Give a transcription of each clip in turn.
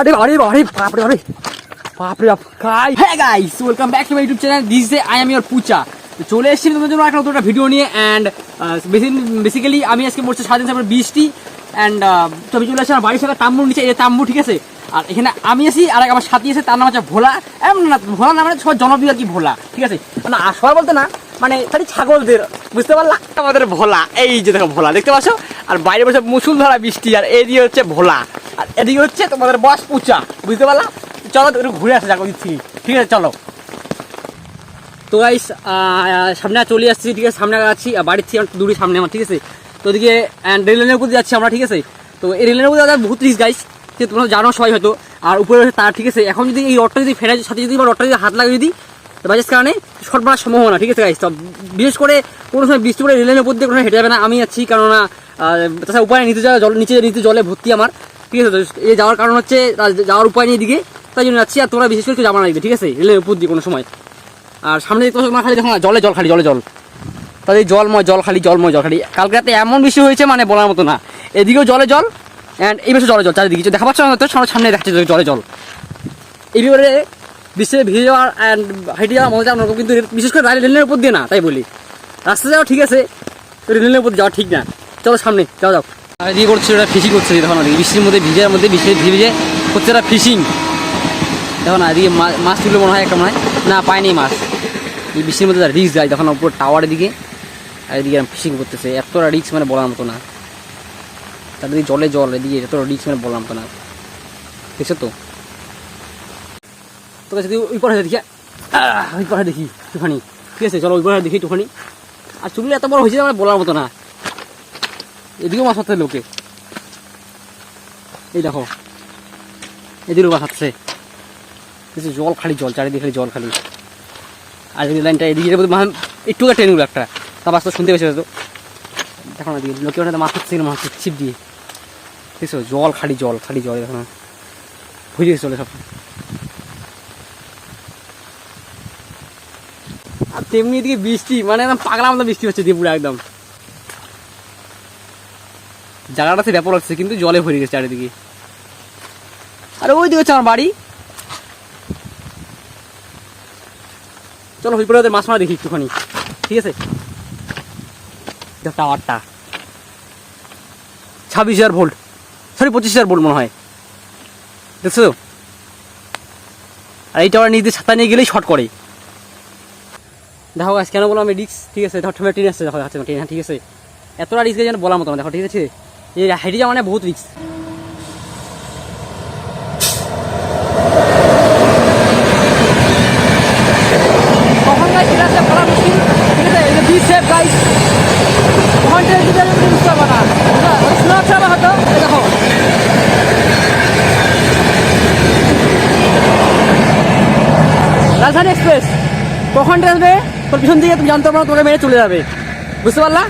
আরে আরে আরে, বাপরে আরে। বাপরে বাপ গাই হ্যাঁ guys welcome back to my YouTube channel this is I am your তো চলে এসেছি তোমাদের জন্য একটা নতুন ভিডিও নিয়ে অ্যান্ড বেসিক্যালি আমি আজকে বসছি স্বাধীন সাহেবের বৃষ্টি অ্যান্ড তো চলে আসছি আমার বাড়ির সাথে তাম্বুর নিচে, এই তাম্বু, ঠিক আছে? আর এখানে আমি আছি, আর আমার সাথী আছে, তার নাম হচ্ছে ভোলা। এমন না, ভোলা না মানে জনপ্রিয় আর কি ভোলা, ঠিক আছে? না সবাই বলতে না মানে খালি ছাগলদের, বুঝতে পারলা? আমাদের ভোলা, এই যে দেখো ভোলা, দেখতে পাচ্ছ? আর বাইরে বসে মুসুলধারা বৃষ্টি, আর এই দিয়ে হচ্ছে ভোলা। আর এদিকে হচ্ছে তোমাদের বস পুচা বুঝতে পারলাম চলো একটু ঘুরে আসা, যাক থেকে। ঠিক আছে, চলো। তো গাইস সামনে চলে আসছি ঠিক আছে সামনে আছি বাড়ির থেকে দূরে সামনে আমার, ঠিক আছে? তো ওদিকে রেল লাইনের উপর যাচ্ছি আমরা, ঠিক আছে? তো এই রেল লাইনের উপর যাওয়ার বহুত গাইস যে তোমরা জানো সবাই হয়তো। আর উপরে তার, ঠিক আছে? এখন যদি এই রডটা যদি ফেরার সাথে যদি বা রডটা যদি হাত লাগে যদি বাজার কারণে শর্ট মারার সম্ভাবনা, ঠিক আছে গাইস তো বিশেষ করে কোনো সময় বৃষ্টি পড়ে রেল লাইনের উপর দিয়ে কোনো হেঁটে যাবে না, আমি যাচ্ছি কেননা তাছাড়া উপায় নিচে যাওয়া, জল, নিচে নিচে জলে ভর্তি আমার। ঠিক আছে এই যাওয়ার কারণ হচ্ছে যাওয়ার উপায় নেই এদিকে তাই জন্য যাচ্ছি আর তোমরা বিশেষ করে যাবা এদিকে, ঠিক আছে? রেলের উপর দিয়ে কোনো সময়। আর সামনে দেখতে পাচ্ছ খালি দেখো না জলে জল খালি জলে জল। তাদের জলময় জল খালি জলময় জল খালি। কালকে রাতে এমন বৃষ্টি হয়েছে মানে বলার মতো না। এদিকেও জলে জল অ্যান্ড এই বছর জলে জল চারিদিকে। দেখা পাচ্ছ না তো সামনে দেখাচ্ছে জলে জল। এই বৃষ্টিতে ভিজে যাওয়ার অ্যান্ড হেঁটে যাওয়ার মজা অন্যরকম কিন্তু বিশেষ করে রেল- রেলের উপর দিয়ে না তাই বলি। রাস্তা যাওয়া ঠিক আছে রেলের উপর যাওয়া ঠিক না। চলো সামনে যাও যাও। আর ইয়ে করছে? ওরা ফিশিং করছে দেখো না বৃষ্টির মধ্যে ভিজার মধ্যে ভিজে ভিজে হচ্ছে ওরা ফিশিং দেখো না, এদিকে মাছ তুলে মনে হয় একটা মনে হয়। না, পায়নি মাছ। এই বৃষ্টির মধ্যে রিক্স যায়। তখন উপর টাওয়ারের দিকে আর এদিকে ফিশিং করতেছে। এতটা রিক্স মানে বলার মতো না। তার দিকে জলে জল, এদিকে এতটা রিক্স মানে বলার মতো না। দেখছ তো? তোকে যদি ওই পাশে দেখি। ওই পাশে দেখি, একটুখানি। ঠিক আছে, চলো ওই পাশে দেখি একটুখানি। আর চুলগুলো এত বড় হয়েছে মানে বলার মতো না। এদিকেও মাছ হচ্ছে লোকে। এই দেখো, এদিকেও মাছ হচ্ছে জল খালি, জল, চারিদিকে খালি জল খালি। আর এই লাইনটা এদিকে একটু ট্রেন উঠল একটা। তা বাস তো শুনতে পেয়েছে তো দেখো না লোকে ওখানে মাছ হচ্ছে মাছ হচ্ছে ছিপ দিয়ে। দেখছ, জল খালি জল খালি, জল, দেখো না। ভুজে চলে সব। আর তেমনি এদিকে বৃষ্টি মানে একদম পাগলা মতো বৃষ্টি হচ্ছে দিয়ে পুরো একদম। জায়গাটাতে ব্যাপার হচ্ছে কিন্তু জলে ভরে গেছে চারিদিকে। আরে ওই দিকে হচ্ছে আমার বাড়ি। চলো ওদের মাছ মারা দেখি একটুখানি। ঠিক আছে? টাওয়ারটা। ছাব্বিশ হাজার ভোল্ট। সরি, পঁচিশ হাজার ভোল্ট মনে হয়। দেখছ তো? আর এই টাওয়ার নিজে ছাতা নিয়ে গেলেই শর্ট করে। দেখো গাছ কেন বললাম আমি রিক্স ঠিক আছে, দেখো ঠোমে ট্রেন আসছে দেখো যাচ্ছে ট্রেন ঠিক আছে। এতটা রিক্স যেন বলার মতো দেখো, ঠিক আছে? এই হেঁটে যাওয়া মানে বহুত রিক্স রাজধানী এক্সপ্রেস কখন আসবে? তোর পিছন দিকে তুমি জানতে পারো, তোমাকে মেরে চলে যাবে। বুঝতে পারলা?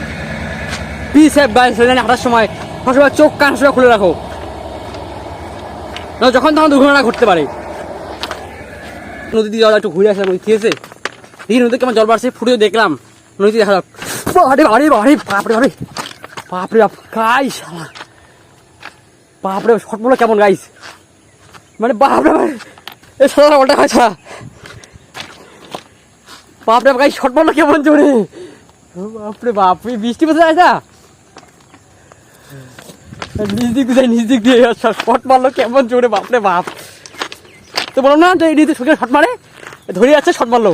বি সেফ গাইস হাঁটার সময়। সবসময় চোখ কান সবসময় খুলে রাখো। না, যখন তখন দুর্ঘটনা ঘটতে পারে। নদী দিয়ে একটু ঘুরে আসলাম নদী আছে দেখি নদীতে কেমন জল বাড়ছে ফুটে দেখলাম। নদীতে দেখা যাক। আরে আরে আরে বাপরে আরে বাপরে, বাপ গাইস শালা বাপরে, শট বলো কেমন গাইস মানে বাপরে বাপরে। এ সাদা ওটা হয় ছাড়া বাপরে গাইস শট বলো কেমন জোরে। বাপরে বাপ এই বৃষ্টি বসে যায় না? নিজ দিয়ে শট মারলো, কেমন বাপরে বাপ। তো বললাম, না শট মারে। শট মারলো।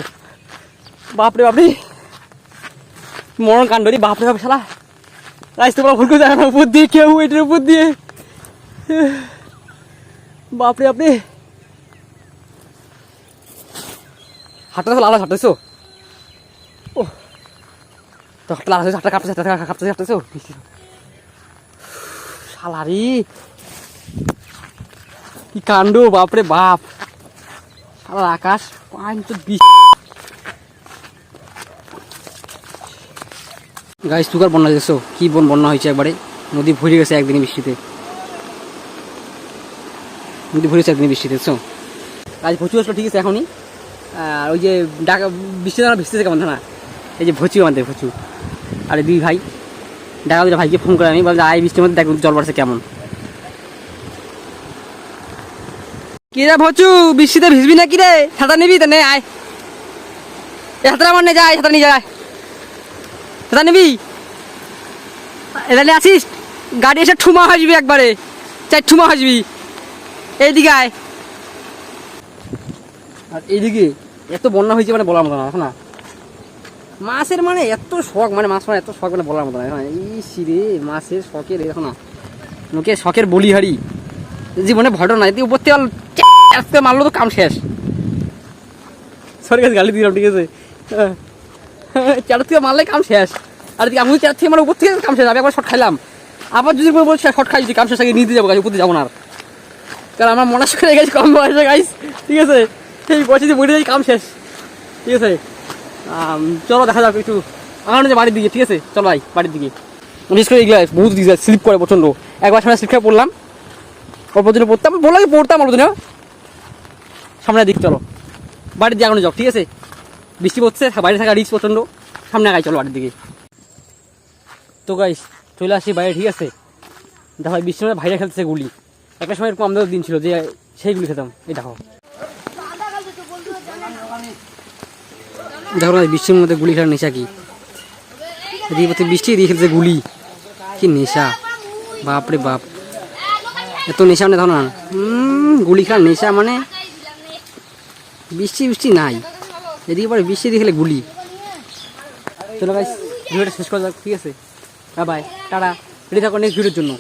বাপরে মরণ কাণ্ড বাপরে বাপ শালা। উপর দিয়ে, কেউ এটার উপর দিয়ে। বাপরে বাপরে। হাঁটতে লাল হাঁটতেছো ও তো হাঁটতে লাল কাঁপতেছো শালারি কি কাণ্ড, বাপরে বাপ। সারা আকাশ পান তো গাছ তুকার বন্যা দেখছ? কি বন বন্যা হয়েছে একবারে? নদী ভরে গেছে একদিনে বৃষ্টিতে। নদী ভরেছে একদিনে বৃষ্টিতে, দেখছ? গাছ প্রচুর আসলো ঠিক আছে, এখনই। আর ওই যে ডাকা বৃষ্টি ভিজতেছে কেমন না এই যে ভচু আমাদের ভচু আর দুই ভাই। ডাকা দুটা ভাইকে ফোন করে আমি বললাম, আয়, বৃষ্টির মধ্যে দেখ জল পড়ছে কেমন। কিরে ভচু, বৃষ্টিতে ভিজবি না কি রে? ছাতা নিবি তো নে, আয়। এ হাতটা আমার নে যায় হাতটা নিয়ে যায় ছাতা নিবি? এটা নিয়ে আসিস, গাড়ি এসে ঠুমা হাসবি একবারে, চাই ঠুমা হাসবি এইদিকে আয়। আর এইদিকে, এত বন্যা হয়েছে মানে বলার মতো না না মাছের মানে এত শখ মানে মাছ মানে এত শখ মানে বলার মতো না। এই সিরে মাছের শখের এখন না। লোকে শখের বলিহারি। জীবনে ভটো তুই উপর থেকে মারলো তো কাম শেষ। সরি গাছ গালি দিলাম, ঠিক আছে? চার থেকে মারলে কাম শেষ। আর এদিকে আমি চার থেকে মানে উপর থেকে কাম শেষ, আমি একবার শট খাইলাম। আবার যদি বলব শট খাই যদি কাম শেষ আগে নিতে যাব গাছ উপর যাব না আর। কারণ আমার মনে করে গেছে, কম বয়সে, গাইস, ঠিক আছে? এই বয়সে যদি মরে যাই, কাম শেষ। ঠিক আছে? চলো, দেখা যাক, একটু আমার যে বাড়ির দিকে, ঠিক আছে? চলো ভাই বাড়ির দিকে। বিশেষ করে এগুলো বহুত স্লিপ করে প্রচণ্ড। একবার সামনে স্লিপ খেয়ে পড়লাম। অল্প দিনে পড়তাম, বললাম পড়তাম অল্প দিনে সামনের দিক চলো। বাড়ির দিকে এখনও যাও ঠিক আছে? বৃষ্টি পড়ছে, বাইরে থাকা রিক্স প্রচণ্ড। সামনে আগাই, চলো, বাড়ির দিকে। তো গাইস চলে আসি বাইরে, ঠিক আছে? দেখো বৃষ্টির মধ্যে ভাইরা খেলতেছে গুলি। একটা সময় এরকম আমাদের দিন ছিল যে, সেই গুলি খেতাম। এই দেখো। দেখো না বৃষ্টির মধ্যে গুলি খেলার নেশা কি? এদিকে বৃষ্টি দিয়ে খেলছে গুলি। কি নেশা? বাপরে বাপ। এত নেশা মানে ধরো না। গুলি খেলার নেশা মানে বৃষ্টি বৃষ্টি নাই। এদিকে পরে বৃষ্টি দিয়ে খেলে গুলি। চলো গাইস ভিডিওটা শেষ করা যাক, ঠিক আছে? Bye tata. রেডি থাকো নেক্সট ভিডিওর জন্য।